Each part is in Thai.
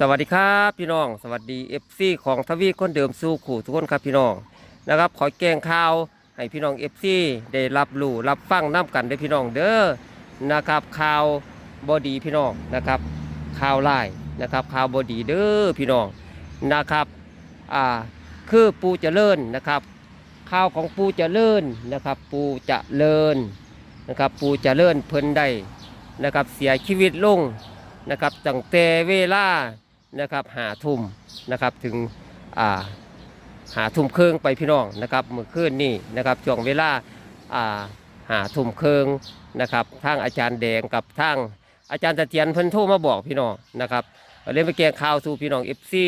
สวัสดีครับพี่น้อง สวัสดีเอฟซีของทวีคนเดิมสู้ขู่ทุกคนครับพี่น้องนะครับ ขอแกงข่าวให้พี่น้องเอฟซีได้รับรู้รับฟังน้ำกันได้พี่น้องเด้อนะครับข่าวบอดีพี่น้องนะครับข่าวไล่นะครับข่าวบอดีเด้อพี่น้องนะครับอ่าคือปูจเจริญนะครับข่าวของปูจเจริญนะครับ ปูจเจริญนะครับปูจเจริญเพิ่นได้นะครับเสียชีวิตลงนะครับตั้งแต่เวลา นะครับหาทุ่มนะครับถึงอ่าหาทุ่มเครึ่องไปพี่น้องนะครับเมื่อคืนนี่นะครับช่วงเวลาอ่าหาทุ่มเครึ่องนะครับทางอาจารย์แดงกับทางอาจารย์ตะเทียนเพิ่นโทรมาบอกพี่น้องนะครับเล่นไปแกงข่าวสู่พี่น้องเอฟซี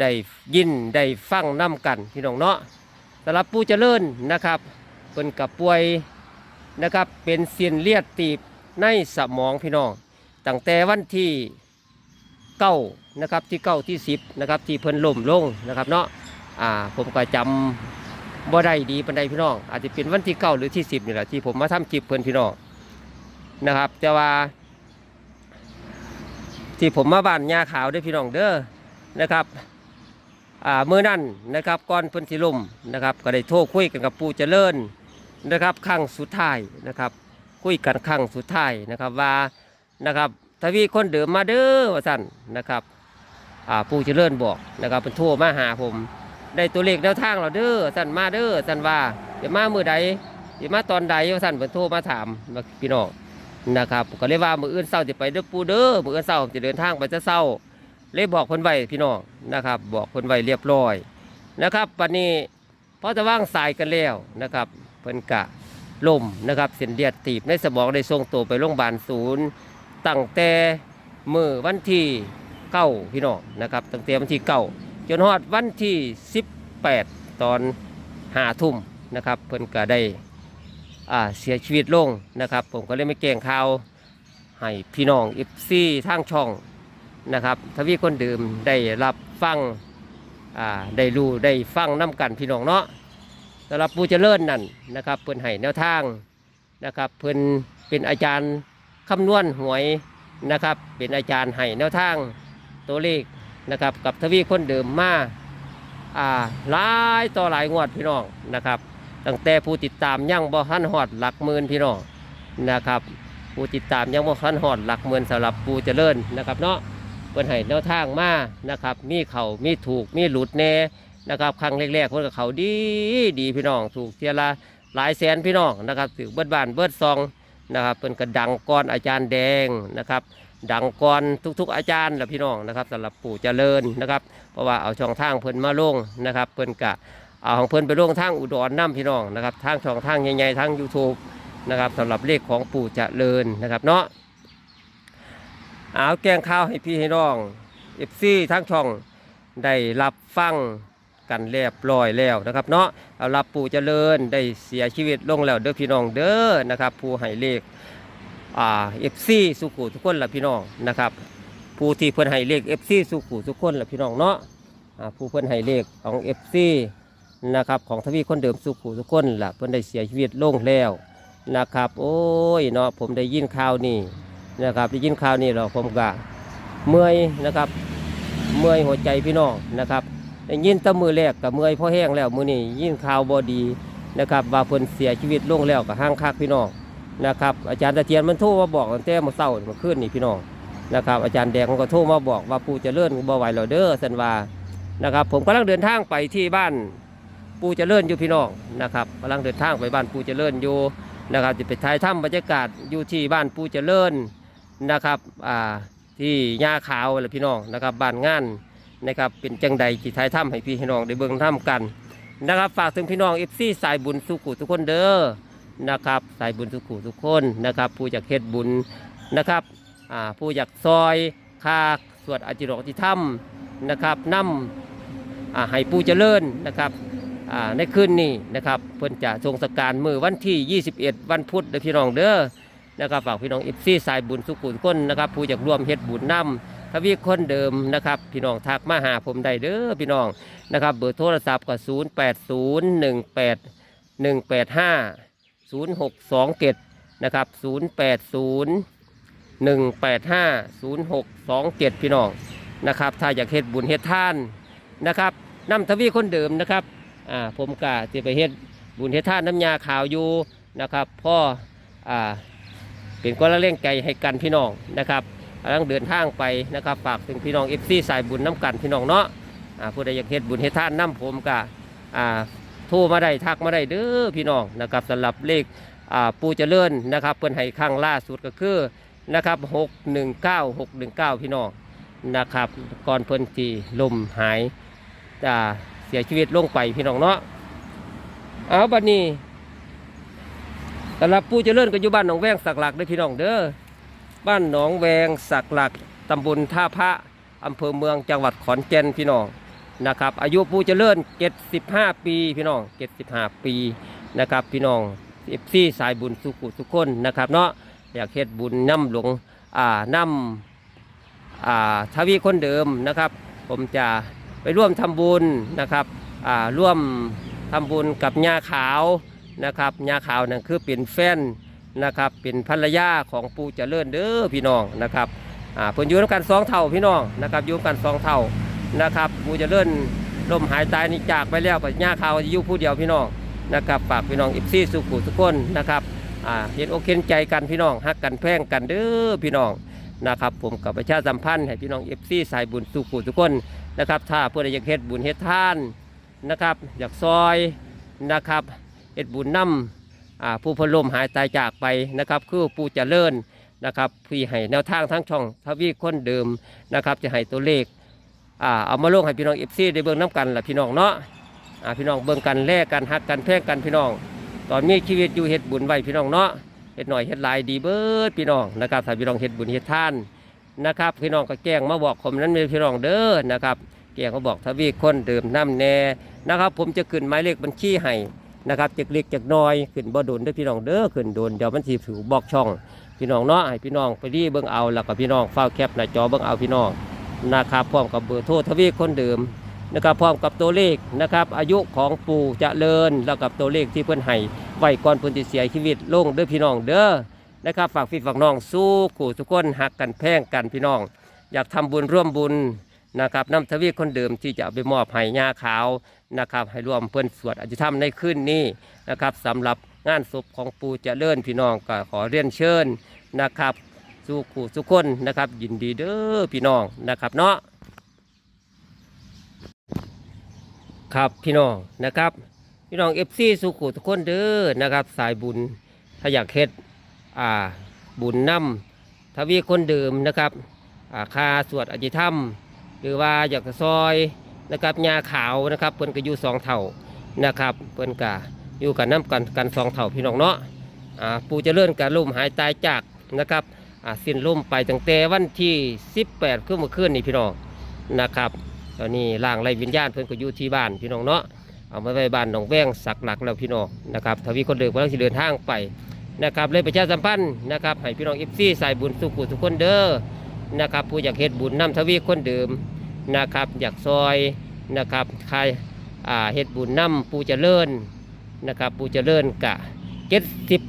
ได้ยินได้ฟังน้กันพี่น้องเนาะสำหรับผู้เจริญนะครับเพิ่นกับป่วยนะครับเป็นเสียนเลียดตีบในสมองพี่น้องตั้งแต่วันที่เก้า นะครับที่เก้าที่สิบนะครับที่เพิ่นล่มลงนะครับเนาะอ่าผมก็จำบ่ได้ดีปันใดพี่น้องอาจจะเป็นวันที่เก้าหรือที่สิบนี่แหละที่ผมมาทำคลิปเพิ่นพี่น้องนะครับ แต่ว่า ที่ผมมาบ้านยาขาวด้วยพี่น้องเด้อนะครับอ่าเมื่อนั้นนะครับก่อนเพิ่นสิล่มนะครับก็ได้โทรคุยกันกับปู่เจริญนะครับครั้งสุดท้ายนะครับ คุยกันครั้งสุดท้ายนะครับว่านะครับทวีคนเดิมมาเด้อว่าสั่นนะครับ อ่าผู้เจริญบอกนะครับเป็นโทรมาหาผม ได้ตัวเลขแนวทางเราเด้อสั่นมาเด้อสั่นว่าเดี๋ยวมามือใดเดี๋ยวมาตอนใดว่าสั่นเป็นโทรมาถามมาพี่น้องนะครับก็เลยว่ามืออื่นเศร้าจะไปเด้อปูเด้อมืออื่นเศร้าจะเดินทางไปจะเศร้าเลยบอกคนไว้พี่น้องนะครับ บอกคนไว้เรียบร้อยนะครับวันนี้พอจะว่างสายกันแล้วนะครับเพิ่นกะล่มนะครับเส้นเลือดตีบในสมองได้ส่งตัวไปโรงพยาบาลศูนย์ตั้งแต่มือวันที่ เก้าพี่น้องนะครับตั้งแต่วันที่เก้าจนฮอดวันที่สิบแปดตอนหาทุ่มนะครับเพิ่นก็ได้เสียชีวิตลงนะครับ ผมก็เลยไม่แกล้งข่าวให้พี่น้องเอฟซีทางช่องนะครับทวีคนดื่มได้รับฟังได้รู้ได้ฟังน้กันพี่น้องเนาะสำหรับผู้เจริญนั่นนะครับเพิ่นให้แนวทางนะครับเพิ่นเป็นอาจารย์คำนวณหวยนะครับ เป็นอาจารย์ให้แนวทาง ตัวเลขนะครับกับทวีคนเดิมมาอ่าหลายต่อหลายงวดพี่น้องนะครับตั้งแต่ผู้ติดตามยังบ่ทันหอดหลักหมื่นพี่น้องนะครับผู้ติดตามยังบ่ทันหอดหลักหมื่นสำหรับผู้เจริญนะครับเนาะเพิ่นให้แนวทางมานะครับมีเข่ามีถูกมีหลุดแน่นะครับครั้งแรกๆเพิ่นก็เขาดีดีพี่น้องถูกเทียละหลายแสนพี่น้องนะครับถือเบิดบ้านเบิดซองนะครับเป็นกระดังก้อนอาจารย์แดงนะครับ ดังก้อนทุกๆอาจารย์และพี่น้องนะครับสำหรับปู่เจริญนะครับ เพราะว่าเอาช่องทางเพิ่นมาลงนะครับ เพิ่นกะเอาของเพิ่นไปลงทางอุดรน้ำพี่น้องนะครับทางช่องทางใหญ่ๆทาง YouTube นะครับสำหรับเลขของปู่เจริญนะครับเนาะเอาแกงข้าวให้พี่ให้น้องเอฟซีทางช่องได้รับฟังกันเรียบร้อยแล้วนะครับ เนาะเอารับปู่เจริญได้เสียชีวิตลงแล้วเด้อพี่น้องเด้อนะครับ ผู้ให้เลข อ่าเอฟซีสุขุทุกคนละพี่น้องนะครับผู้ที่เพิ่อนให้เลขเอฟซีสุขุทุกคนละพี่น้องเนาะอ่าผู้เพิ่อนให้เลขของเอฟซีนะครับของทวีคนเดิมสุขุทุกคนละเพิ่อนได้เสียชีวิตลงแล้วนะครับ โอ้ยเนาะผมได้ยินข่าวนี่นะครับได้ยินข่าวนี่เราผมก็เมื่อยนะครับ เมื่อยหัวใจพี่น้องนะครับได้ยินตะมือแรกกับเมื่อยพ่อแห้งแล้วมือนี่ยินข่าวบอดีนะครับว่าเพิ่นเสียชีวิตลงแล้วกับห้างคักพี่น้อง นะครับอาจารย์ตะเทียนมันโทรมาบอกตั้งแต่เมื่อเช้าเมื่อคืนนี่พี่น้องนะครับอาจารย์แดงมันก็โทรมาบอกว่าปู่เจริญบ่ไหวแล้วเด้อสันวานะครับผมกำลังเดินทางไปที่บ้านปู่เจริญอยู่พี่น้องนะครับกำลังเดินทางไปบ้านปู่เจริญอยู่นะครับจะไปถ่ายถ้ำบรรยากาศอยู่ที่บ้านปู่เจริญนะครับอ่าที่หญ้าขาวแหละพี่น้องนะครับบ้านงานนะครับเป็นจังใดที่ท้ายถ้ำให้พี่น้องได้เบิ่งถ้ำกันนะครับฝากถึงพี่น้องเอฟซีสายบุญสุขุทุกคนเด้อ นะครับสายบุญสุขุทุกคนนะครับ ผู้อยากเฮ็ดบุญนะครับผู้อยากซอยคาสวดอจิโรกที่ถ้ำนะครับนำอ่าให้ผู้เจริญนะครับในคืนนี้นะครับเพิ่นจะทรงสการมือวันที่ 21 วันพุธเด้อพี่น้องเด้อนะครับฝากพี่น้องเอฟซี่สายบุญสุขุทุกคนนะครับ ผู้อยากร่วมเฮ็ดบุญนำทวีคนเดิมนะครับ พี่น้องทักมาหาผมได้เด้อพี่น้องนะครับ เบอร์โทรศัพท์ก็ 0 8 0 1 8 1 8 5 0 6 2 7นะครับ0 8 0 1 8 5 0 6 2 7พี่น้องนะครับ ถ้าอยากเฮ็ดบุญเฮ็ดทานนะครับน้ำทวีคนเดิมนะครับอ่าผมกะจะไปเฮ็ดบุญเฮ็ดทานน้ำยาขาวอยู่นะครับพ่ออ่าเป็นก้อนละเล่งใจให้กันพี่น้องนะครับกำลังเดินทางไปนะครับฝากถึงพี่น้องเอฟซีสายบุญน้ำกันพี่น้องเนาะอ่าผู้ใดอยากเฮ็ดบุญเฮ็ดทานน้ำผมกะอ่า ทรมาได้ทักมาได้เด้อพี่น้องนะครับสำหรับเลขปูเจริญนะครับเพิ่นให้ครั้งล่าสุดก็คือนะครับหกหนึ่งเก้าหกหนึ่งเก้าพี่น้องนะครับก่อนเพิ่นที่ลมหายจะเสียชีวิตลงไปพี่น้องเนาะเอาบัดนี้สำหรับผู้เจริญก็อยู่บ้านหนองแวงสักหลักเด้อพี่น้องเด้อบ้านหนองแวงสักหลักตำบลท่าพระอำเภอเมืองจังหวัดขอนแก่นพี่น้อง นะครับอายุผู้เจริญ 75 ปีพี่น้อง 75 ปีนะครับพี่น้องเอฟซีสายบุญสุขุทุกคนนะครับเนาะอยากเฮ็ดบุญน้ำหลวงอ่าน้ำอ่าทวีคนเดิมนะครับ ผมจะไปร่วมทำบุญนะครับอ่าร่วมทำบุญกับญาขาวนะครับญาขาวนั่นคือเป็นแฟนนะครับเป็นภรรยาของปู่เจริญเด้อพี่น้องนะครับอ่าเพิ่นอยู่ด้วยกันสองเท่าพี่น้องนะครับอยู่กันสองเท่า นะครับปู่เจริญลมหายตายนี่จากไปแล้วกับญาขาวจะอยู่ผู้เดียวพี่น้องนะครับฝากพี่น้องอิฟซี่สุขุทุกคนนะครับอ่าเห็นอกเห็นใจกันพี่น้องฮักกันแพร่งกันเด้อพี่น้องนะครับผมกับประชาสัมพันธ์ให้พี่น้องเอฟซีสายบุญสู่ผู้ทุกคนนะครับถ้าเพื่ออยากเฮ็ดบุญเฮ็ดทานนะครับอยากซอยนะครับเฮ็ดบุญนำอ่าผู้พลมหายตายจากไปนะครับคือผู้เจริญนะครับพี่ให้แนวทางทั้งช่องทวีคนเดิมนะครับจะให้ตัวเลข อ่าเอามาลงให้พี่น้องเอฟซีได้เบิ่งน้กันล่ะพี่น้องเนาะอ่าพี่น้องเบิ่งกันแลกกันฮักกันแพร่งกันพี่น้อง ตอนมีชีวิตอยู่เฮ็ดบุญไว้พี่น้องเนาะเฮ็ดหน่อยเฮ็ดหลายดีเบิดพี่น้องนะครับถ้าพี่น้องเฮ็ดบุญเฮ็ดทานนะครับพี่น้องก็แจ้งมาบอกผมนั้นเป็นพี่น้องเด้อนะครับแจ้งมาบอกทวีคนเดิมน้ำแน่นะครับ ผมจะขึ้นหมายเลขบัญชีให้นะครับจากเล็กจากน้อยขึ้นบ่โดนด้อพี่น้องเด้อขึ้นโดนเดี๋ยวมันสิถูกบอกช่อง พี่น้องเนาะให้พี่น้องไปดีเบิ่งเอาแล้วก็พี่น้องเฝ้าแคปหน้าจอเบิ่งเอาพี่น้อง นะครับพร้อมกับเบอร์โทรทวีคนเดิมนะครับพร้อมกับตัวเลขนะครับอายุของปู่เจริญแล้วกับตัวเลขที่เพิ่อนให้ไว้ก่อนเพิ่นสิเสียชีวิตลงเด้อพี่น้องเด้อนะครับฝากพี่ฝากน้องสู้ขู่ทุกคนหักกันแพ่งกันพี่น้อง อยากทำบุญร่วมบุญนะครับน้ำทวีคนเดิมที่จะไปมอบให้ญาขาวนะครับให้ร่วมเพื่อนสวดอภิธรรมในคืนนี้นะครับสำหรับงานศพของปู่เจริญพี่น้องก็ขอเรียนเชิญนะครับ สู้ขู่ทุกคนนะครับ ยินดีเด้อพี่น้องนะครับเนาะครับพี่น้องนะครับ พี่น้องเอฟซีสุขุทุกคนเด้อนะครับ สายบุญถ้าอยากเฮ็ดอ่าบุญนำทวีคนเดิมนะครับอ่าคาสวดอภิธรรม หรือว่าอยากจะซอยนะครับยาขาวนะครับเพิ่นก็อยู่สองเท่านะครับเพิ่นก็อยู่กันน้ำกันกันสองเท่าพี่น้องเนาะอ่าปู่เจริญการล่มหายตายจากนะครับ สิ้นล่มไปตั้งแต่วันที่ 18ขึ้นมาขึ้นนี่พี่น้องนะครับตอนนี้ร่างไรวิญญาณเพิ่อนก็อยู่ที่บ้านพี่น้องเนาะเอามาไว้บ้านหนองแวงสักหลักแล้วพี่น้องนะครับทวีคนเดิมกำลังจะเดินทางไปนะครับเลยประชาสัมพันธ์นะครับให้พี่น้องอิฟซี่สายบุญสุขุทุกคนเด้อนะครับผู้อยากเฮ็ดบุญนำทวีคนเดิมนะครับอยากซอยนะครับใครอาเฮ็ดบุญนำปูเจริญนะครับปูเจริญกะเจ็ดสิบ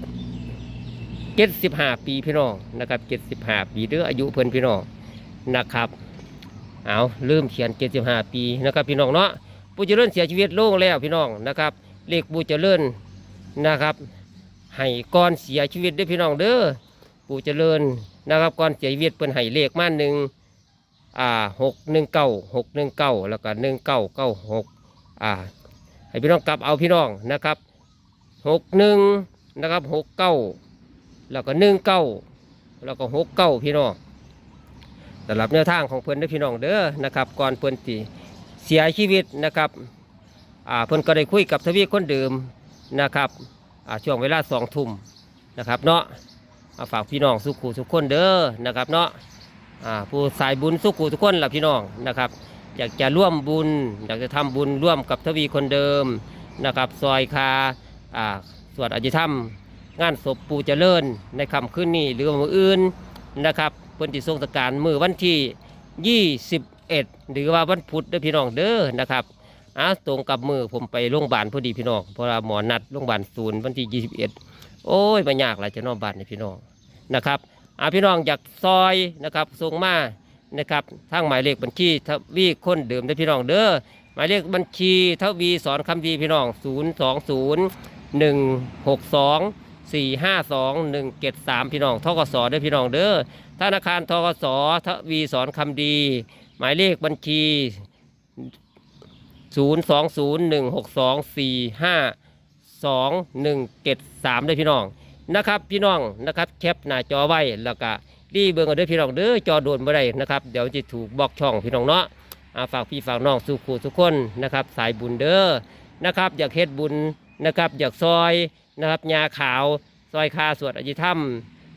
เจ็ดสิบห้าปีพี่น้องนะครับเจ็ดสิบห้าปีเด้ออายุเพิ่นพี่น้องนะครับ เอาลืมเขียนเจ็ดสิบห้าปีนะครับพี่น้องเนาะผู้เจริญเสียชีวิตลงแล้วพี่น้องนะครับเลขผู้เจริญนะครับให้ก่อนเสียชีวิตเด้วยพี่น้องเด้อผู้เจริญนะครับก่อนเสียชีวิตเป็นให้เลขมาหนึ่งอ่าหกหนึ่งเก้าหกหนึ่งเก้าแล้วก็หนึ่งเก้าเก้าหกอ่าให้พี่น้องกลับเอาพี่น้องนะครับหกหนึ่งนะครับหกเก้า แล้วก็หนึ่งเก้าแล้วก็หกเก้าพี่น้องสำหรับแนวทางของเพื่อนเด้พี่น้องเด้อนะครับ ก่อนเพื่อนตีเสียชีวิตนะครับอ่าเพิ่อนก็ได้คุยกับทวีคนเดิมนะครับอ่าช่วงเวลาสองทุ่มนะครับเนาะาฝากพี่น้องสุขุทุกคนเด้อนะครับเนาะอ่าผู้สายบุญสุขุทุกคนล่ะพี่น้องนะครับ อยากจะร่วมบุญ อยากจะทำบุญร่วมกับทวีคนเดิมนะครับ ซอยคาอ่าสวดอภิธรรม งานศพปูเจริญในคำขึ้นนี้หรือว่ามืออื่นนะครับเพิ่นติทรงสการมือวันที่ 21 หรือว่าวันพุธเด้อพี่น้องเด้อนะครับอาตรงกับมือผมไปโรงพยาบาลพอดีพี่น้องเพราะว่าหมอนัดโรงพยาบาลศูนย์วันที่ 21 โอ้ยไม่ยากหลายจะนอกบ้านนี่พี่น้องนะครับอาพี่น้องอยากซอยนะครับส่งมานะครับทางหมายเลขบัญชีทวีคนเดิมได้อพี่น้องเด้อหมายเลขบัญชีทวีสอนคำดีพี่น้อง 0 2 0 1 6 2 4 5 2 1 7 3 พี่น้องทกสได้อพี่น้องเด้อธนาคารทกสทวีสอนคำดี หมายเลขบัญชี 0 2 0 1 6 2 4 5 2 1 7 3ได้พี่น้องนะครับพี่น้องนะครับแคปหน้าจอไว้แล้วก็รีเบิ่งกันด้อพี่น้องเด้อจอโดนบ่ได้นะครับเดี๋ยวจะถูกบล็อกช่องพี่น้องเนาะฝากพี่ฝากน้องสู่ครูทุกคนนะครับ สายบุญเด้อนะครับ อยากเฮ็ดบุญ นะครับอยากซอยนะครับยาขาวซอยคาสวดอภิธรรม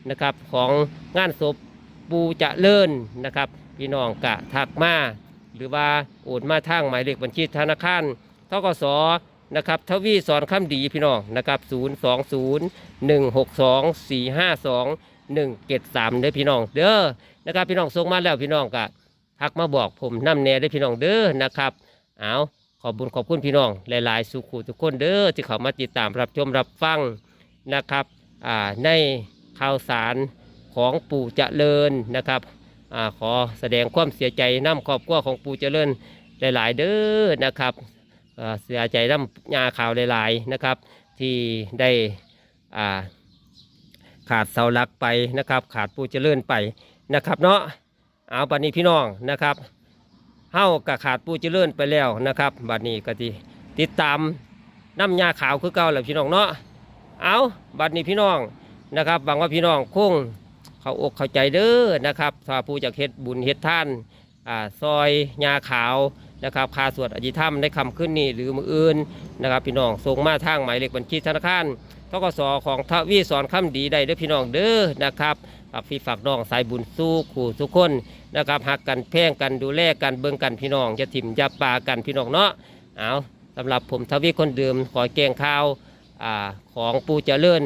นะครับของงานศพปูจะเลิ่นนะครับพี่น้องกะทักมาหรือว่าโอนมาทางหมายเลขบัญชีธนาคารทกสนะครับทวีสอนคำดีพี่น้องนะครับ0 2 0 1 6 2 4 5 2หนึ่งเดสามเด้อพี่น้องเด้อนะครับพี่น้องส่งมาแล้วพี่น้องก็ทักมาบอกผมน้ำแน่ได้พี่น้องเด้อนะครับเอา ขอบุญขอบคุณพี่น้องหลาย ๆ สุขุทุกคนเด้อที่เข้ามาติดตามรับชมรับฟังนะครับในข่าวสารของปู่เจริญนะครับอขอแสดงความเสียใจน้ำครอบครัวของปู่เจริญหลาย ๆ เด้อนะครับเสียใจน้ำยาข่าวหลาย ๆ นะครับ ที่ได้ขาดเสาหลักไปนะครับ ขาดผู้เจริญไปนะครับเนาะเอาบัดนี้พี่น้องนะครับ เฮากับขาดผู้เจริญไปแล้วนะครับบัดนี้ก็ที่ติดตามน้ำยาขาวคือเก่าแหละพี่น้องเนาะเอาบัดนี้พี่น้องนะครับหวังว่าพี่น้องคงเขาอกเข้าใจเด้อนะครับถ้าผู้จากเฮ็ดบุญเฮ็ดท่านอ่าซอยยาขาวนะครับคาสวดอธิธรรมในคำขึ้นนี้หรือมืออื่นนะครับ พี่น้องส่งมาทางหมายเลขบัญชีธนาคารทกสของทวีสอนคำดีได้เด้อพี่น้องเด้อนะครับ ฝากพี่ฝากน้องสายบุญสู้ขู่ทุกคนนะครับหักกันแพ่งกันดูแลกันเบิ่งกันพี่น้องจะถิ่มจะปากันพี่น้องเนาะเอาสำหรับผมทวีคนเดิมขอแกงข้าวอ่าของปูเจริญ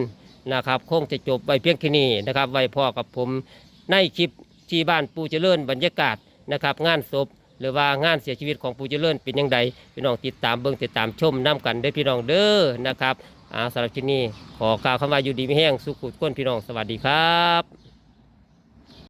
นะครับ คงจะจบไปเพียงแค่นี้นะครับ ไว้พอกับผมในคลิปที่บ้านปูเจริญบรรยากาศนะครับ งานศพหรือว่างานเสียชีวิตของปูเจริญเป็นยังไงพี่น้องติดตามเบิ่งติดตามชมน้กันเด้พี่น้องเด้อนะครับอาสำหรับที่นี่ขอกล่าวคำว่าอยู่ดีไม่แห้งสุขุดก้นพี่น้องสวัสดีครับ